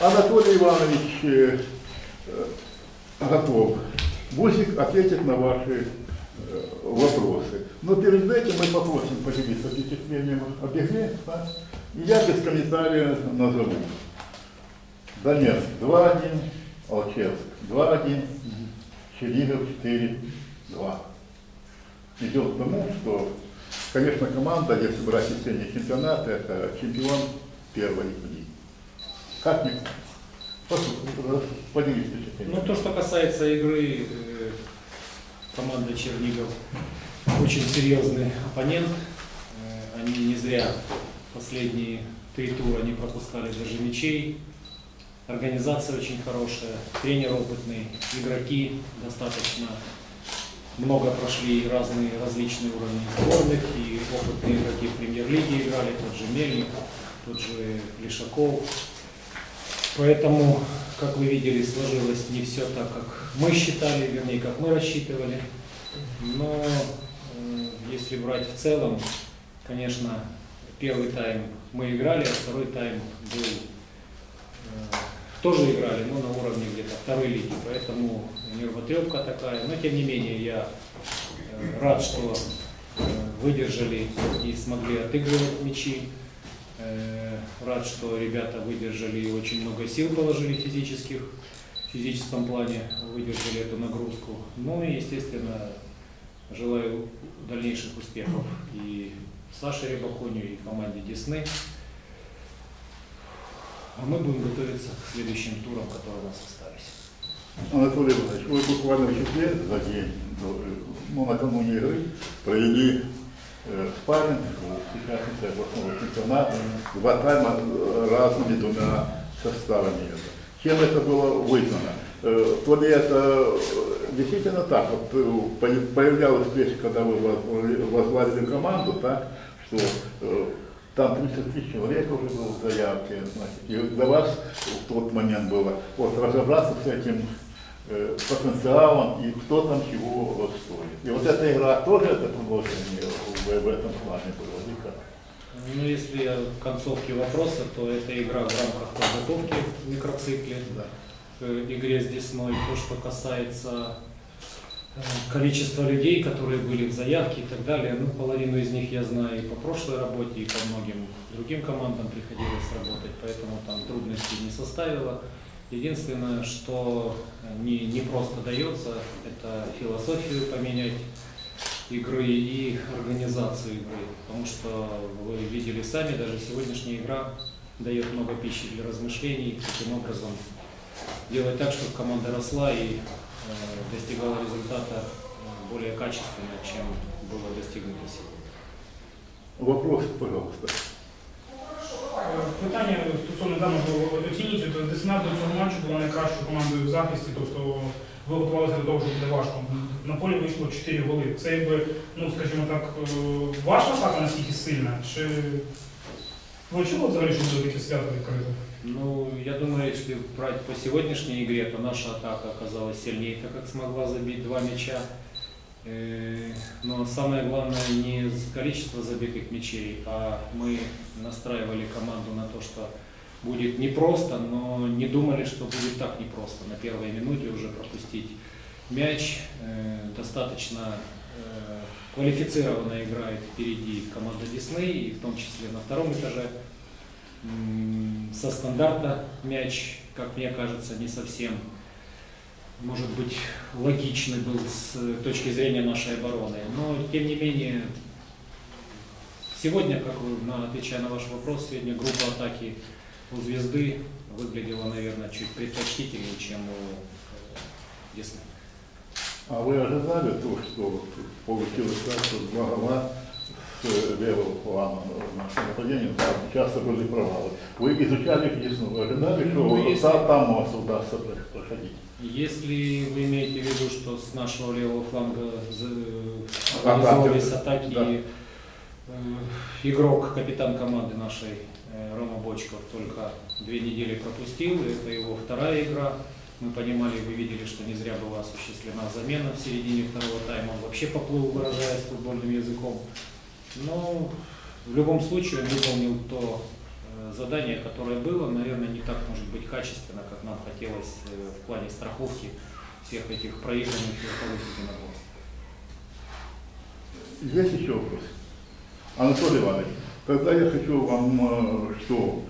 Анатолий Иванович э, э, готов. Бусик ответит на ваши э, вопросы. Но перед этим мы попросим поделиться впечатлением об игре. да? Я без комментариев назову. Донецк 2-1, Алчевск 2-1, Чернигов 4-2. Идет к тому, что, конечно, команда, если брать весенний чемпионат, это чемпион первой лиги. Как мне? Пос- Поделись Ну, то, что касается игры, э, команда Чернигов очень серьезный оппонент. Э, Они не зря последние три тура не пропускали даже мячей. Организация очень хорошая, тренер опытный, игроки достаточно много прошли разные различные уровни сборных, и опытные игроки в премьер-лиге играли, тот же Мельник, тот же Лишаков. Поэтому, как вы видели, сложилось не все так, как мы считали, вернее, как мы рассчитывали. Но э, если брать в целом, конечно, первый тайм мы играли, а второй тайм был э, тоже играли, но на уровне где-то второй лиги, поэтому нервотрепка такая. Но тем не менее я э, рад, что выдержали и смогли отыгрывать мячи. Э, Рад, что ребята выдержали и очень много сил положили физических, в физическом плане выдержали эту нагрузку. Ну и, естественно, желаю дальнейших успехов и Саше Рябаконю, и команде Десны. А мы будем готовиться к следующим турам, которые у нас остались. Анатолий Иванович, вы буквально в четверг за день, ну, накануне игры, провели спарринг с участницей областного чемпионата, два тайма разными двумя составами. Чем это было вызвано? То ли это действительно так, вот по- появлялась вещь, когда вы возглавили- команду, так, что там 30 тысяч человек уже было в заявке, значит, и для вас в тот момент было вот разобраться с этим потенциалом и кто там чего стоит. И вот эта игра тоже это положение в, этом плане как? Ну, если в концовке вопроса, то это игра в рамках подготовки в микроцикле. Да. к игре с Десной. То, что касается э, количества людей, которые были в заявке и так далее, ну, половину из них я знаю и по прошлой работе, и по многим другим командам приходилось работать, поэтому там трудностей не составило. Единственное, что не, не просто дается, это философию поменять игры и организацию игры. Потому что вы видели сами, даже сегодняшняя игра дает много пищи для размышлений, каким образом делать так, чтобы команда росла и э, достигала результата э, более качественно, чем было достигнуто сегодня. Вопрос, пожалуйста. Питання стосовно даного оцініть, то Десна до цього матчу була найкращою командою в захисті, тобто ви готувалися до того, що буде важко. На полі вийшло 4 голи. Це якби, ну скажімо так, е, ваша атака наскільки сильна? Чи ви чули взагалі, що буде таке свято відкрите? Ну, я думаю, если брать по сегодняшней игре, то наша атака оказалась сильнее, так как смогла забить два мяча. Э, Но самое главное не количество забитых мячей, а мы настраивали команду на то, что будет непросто, но не думали, что будет так непросто. На первой минуте уже пропустить мяч. Э, Достаточно э, квалифицированно играет впереди команда Десны, и в том числе на втором этаже. Со стандарта мяч, как мне кажется, не совсем, может быть, логичный был с точки зрения нашей обороны. Но, тем не менее, сегодня, как отвечая на ваш вопрос, сегодня группа атаки у «Звезды» выглядела, наверное, чуть предпочтительнее, чем у э, «Десны». А вы ожидали то, что получилось так, что два с левого плана нашего нападения, там часто были провалы. Вы изучали вы ожидали, что Ну, если- там, там у вас удастся проходить? Если вы имеете в виду, что с нашего левого фланга за- Атаки, организовывались атаки, да. э, игрок, капитан команды нашей э, Рома Бочков только две недели пропустил, это его вторая игра. Мы понимали, вы видели, что не зря была осуществлена замена в середине второго тайма. Он вообще поплыл, выражаясь футбольным языком. Но в любом случае он выполнил то, э, задание, которое было, наверное, не так может быть качественно, как нам хотелось э, в плане страховки всех этих проигранных верховых единоборств. Есть еще вопрос? Анатолий Иванович, тогда я хочу вам э, что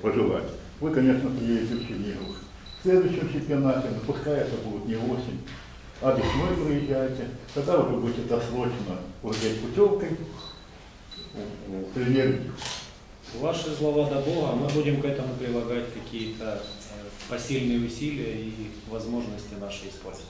пожелать. Вы, конечно, приедете в Чернигов. В следующем чемпионате, ну, пускай это будет не осень, а весной приезжайте. Тогда уже будете досрочно владеть путевкой премьер-лигу. Ваши слова до Бога, мы будем к этому прилагать какие-то э, посильные усилия и возможности наши использовать.